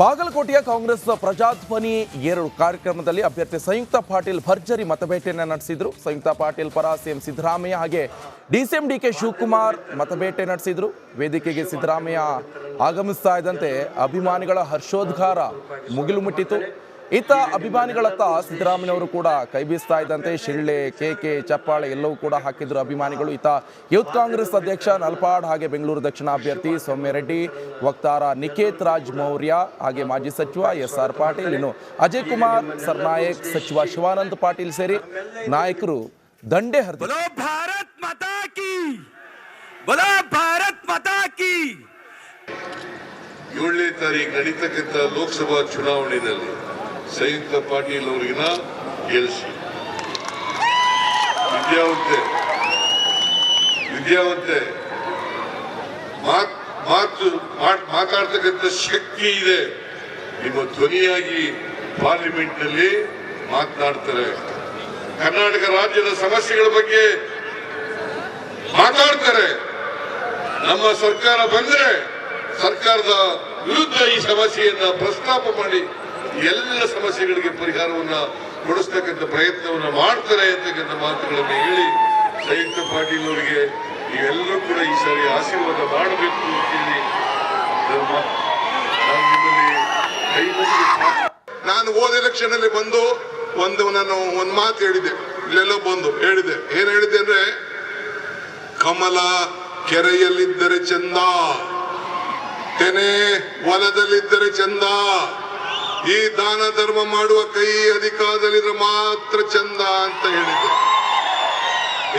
ಬಾಗಲಕೋಟೆಯ ಕಾಂಗ್ರೆಸ್ ಪ್ರಜಾಧ್ವನಿ ಎರಡು ಕಾರ್ಯಕ್ರಮದಲ್ಲಿ ಅಭ್ಯರ್ಥಿ ಸಂಯುಕ್ತ ಪಾಟೀಲ್ ಭರ್ಜರಿ ಮತಭೇಟೆಯನ್ನು ನಡೆಸಿದ್ರು. ಸಂಯುಕ್ತ ಪಾಟೀಲ್ ಪರ ಸಿಎಂ ಸಿದ್ದರಾಮಯ್ಯ ಹಾಗೆ ಡಿಸಿಎಂ ಡಿ ಕೆ ಶಿವಕುಮಾರ್ ಮತಭೇಟೆ ನಡೆಸಿದ್ರು. ವೇದಿಕೆಗೆ ಸಿದ್ದರಾಮಯ್ಯ ಆಗಮಿಸ್ತಾ ಇದ್ದಂತೆ ಅಭಿಮಾನಿಗಳ ಹರ್ಷೋದ್ಗಾರ ಮುಗಿಲು ಮುಟ್ಟಿತು ಇತ್ತ ಅಭಿಮಾನಿಗಳತ್ತ ಸಿದ್ದರಾಮಯ್ಯವರು ಕೂಡ ಕೈ ಬೀಸ್ತಾ ಇದ್ದಂತೆ. ಶಿಳ್ಳೆ ಕೇಕೆ ಚಪ್ಪಾಳೆ ಎಲ್ಲವೂ ಕೂಡ ಹಾಕಿದ್ರು ಅಭಿಮಾನಿಗಳು. ಇತ್ತ ಯೂತ್ ಕಾಂಗ್ರೆಸ್ ಅಧ್ಯಕ್ಷ ನಲ್ಪಾಡ್ ಹಾಗೆ ಬೆಂಗಳೂರು ದಕ್ಷಿಣ ಅಭ್ಯರ್ಥಿ ಸೌಮ್ಯರೆಡ್ಡಿ ವಕ್ತಾರ ನಿಕೇತ್ ರಾಜ್ ಮೌರ್ಯ ಹಾಗೆ ಮಾಜಿ ಸಚಿವ ಎಸ್ ಆರ್ ಪಾಟೀಲ್. ಇನ್ನು ಅಜಯ್ ಕುಮಾರ್ ಸರ್ನಾಯಕ್ ಸಚಿವ ಶಿವಾನಂದ ಪಾಟೀಲ್ ಸೇರಿ ನಾಯಕರು ದಂಡೆ ಹರಿದಿ ಭಾರತ್ ಮಾತಾ ಭಾರತ್ ಮಾತಾ ಏಳನೇ ನಡೀತಕ್ಕಂಥ ಲೋಕಸಭಾ ಚುನಾವಣೆಯಲ್ಲಿ ಸಂಯುಕ್ತ ಪಾಟೀಲ್ ಅವರಿಗಿನ ಗೆಲ್ಲಿಸಿ ವಿದ್ಯಾವಂತೆ. ವಿದ್ಯಾವಂತೆ. ಮಾತ್- ಮಾತು, ಮಾತ್- ಮಾತಾಡ್ತಕ್ಕಂಥ ಶಕ್ತಿ ಇದೆ. ನಿಮ್ಮ ಧ್ವನಿಯಾಗಿ ಪಾರ್ಲಿಮೆಂಟ್ನಲ್ಲಿ ಮಾತನಾಡ್ತಾರೆ. ಕರ್ನಾಟಕ ರಾಜ್ಯದ ಸಮಸ್ಯೆಗಳ ಬಗ್ಗೆ ಮಾತಾಡ್ತಾರೆ. ನಮ್ಮ ಸರ್ಕಾರ ಬಂದ್ರೆ ಸರ್ಕಾರದ ವಿರುದ್ಧ ಈ ಸಮಸ್ಯೆಯನ್ನ ಪ್ರಸ್ತಾಪ ಮಾಡಿ ಎಲ್ಲ ಸಮಸ್ಯೆಗಳಿಗೆ ಪರಿಹಾರವನ್ನ ಕೊಡಿಸ್ತಕ್ಕಂಥ ಪ್ರಯತ್ನವನ್ನ ಮಾಡ್ತಾರೆ ಅಂತಕ್ಕಂಥ ಮಾತುಗಳನ್ನು ಹೇಳಿ ಸಂಯುಕ್ತ ಪಾಟೀಲ್ ಅವರಿಗೆ ನೀವೆಲ್ಲರೂ ಕೂಡ ಈ ಸಾರಿ ಆಶೀರ್ವಾದ ಮಾಡಬೇಕು ಅಂತೇಳಿ ನಾನು ಹೋದ ಎಲೆಕ್ಷನ್ ಅಲ್ಲಿ ಬಂದು ಒಂದು ನಾನು ಒಂದು ಮಾತು ಹೇಳಿದೆ. ಇಲ್ಲೆಲ್ಲೋ ಬಂದು ಹೇಳಿದೆ. ಏನ್ ಹೇಳಿದೆ ಅಂದ್ರೆ, ಕಮಲ ಕೆರೆಯಲ್ಲಿದ್ದರೆ ಚಂದ, ತೆನೆ ಹೊಲದಲ್ಲಿದ್ದರೆ ಚಂದ ಈ ದಾನ ಧರ್ಮ ಮಾಡುವ ಕೈ ಅಧಿಕಾರದಲ್ಲಿದ್ರೆ ಮಾತ್ರ ಚಂದ ಅಂತ ಹೇಳಿದೆ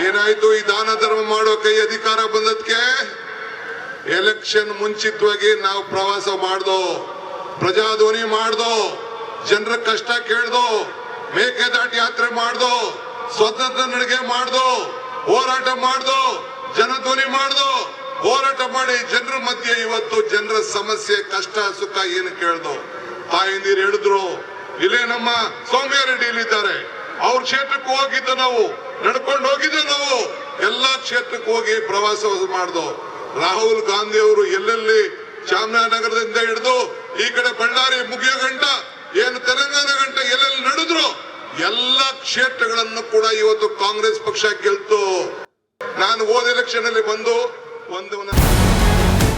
ಏನಾಯ್ತು? ಈ ದಾನ ಧರ್ಮ ಮಾಡುವ ಕೈ ಅಧಿಕಾರ ಬಂದದ್ಕೆ ಎಲೆಕ್ಷನ್ ಮುಂಚಿತವಾಗಿ ನಾವು ಪ್ರವಾಸ ಮಾಡ್ದೋ, ಪ್ರಜಾಧ್ವನಿ ಮಾಡ್ದೋ, ಜನರ ಕಷ್ಟ ಕೇಳ್ದೋ ಮೇಕೆದಾಟ್ ಯಾತ್ರೆ ಮಾಡ್ದೋ ಸ್ವತಂತ್ರ ನಡಿಗೆ ಮಾಡ್ದೋ, ಹೋರಾಟ ಮಾಡ್ದೋ, ಜನಧ್ವನಿ ಮಾಡ್ದೋ, ಹೋರಾಟ ಮಾಡಿ ಜನರ ಮಧ್ಯೆ ಇವತ್ತು ಜನರ ಸಮಸ್ಯೆ, ಕಷ್ಟ, ಸುಖ ಏನು ಕೇಳ್ದೋ ತಾಯಿಂದಿರು ಹೇಳಿದ್ರು, ಇಲ್ಲೇ ನಮ್ಮ ಸೌಮ್ಯ ರೆಡ್ಡಿ ಇಲ್ಲಿದ್ದಾರೆ ಅವ್ರ ಕ್ಷೇತ್ರಕ್ಕೆ ಹೋಗಿದ್ದ ನಾವು, ನಡ್ಕೊಂಡು ಹೋಗಿದ್ದ ನಾವು. ಎಲ್ಲಾ ಕ್ಷೇತ್ರಕ್ಕೆ ಹೋಗಿ ಪ್ರವಾಸ ಮಾಡ್ದೋ. ರಾಹುಲ್ ಗಾಂಧಿ ಅವರು ಎಲ್ಲೆಲ್ಲಿ ಚಾಮರಾಜನಗರದಿಂದ ಹಿಡಿದು ಈ ಕಡೆ ಬಳ್ಳಾರಿ ಮುಗಿಯೋ ಗಂಟ ಏನು ತೆಲಂಗಾಣ ಗಂಟ ಎಲ್ಲೆಲ್ಲಿ ನಡೆದ್ರು, ಎಲ್ಲ ಕ್ಷೇತ್ರಗಳನ್ನು ಕೂಡ ಇವತ್ತು ಕಾಂಗ್ರೆಸ್ ಪಕ್ಷ ಗೆಲ್ತು. ನಾನು ಹೋದ ಎಲೆಕ್ಷನ್ ಅಲ್ಲಿ ಬಂದು ಒಂದು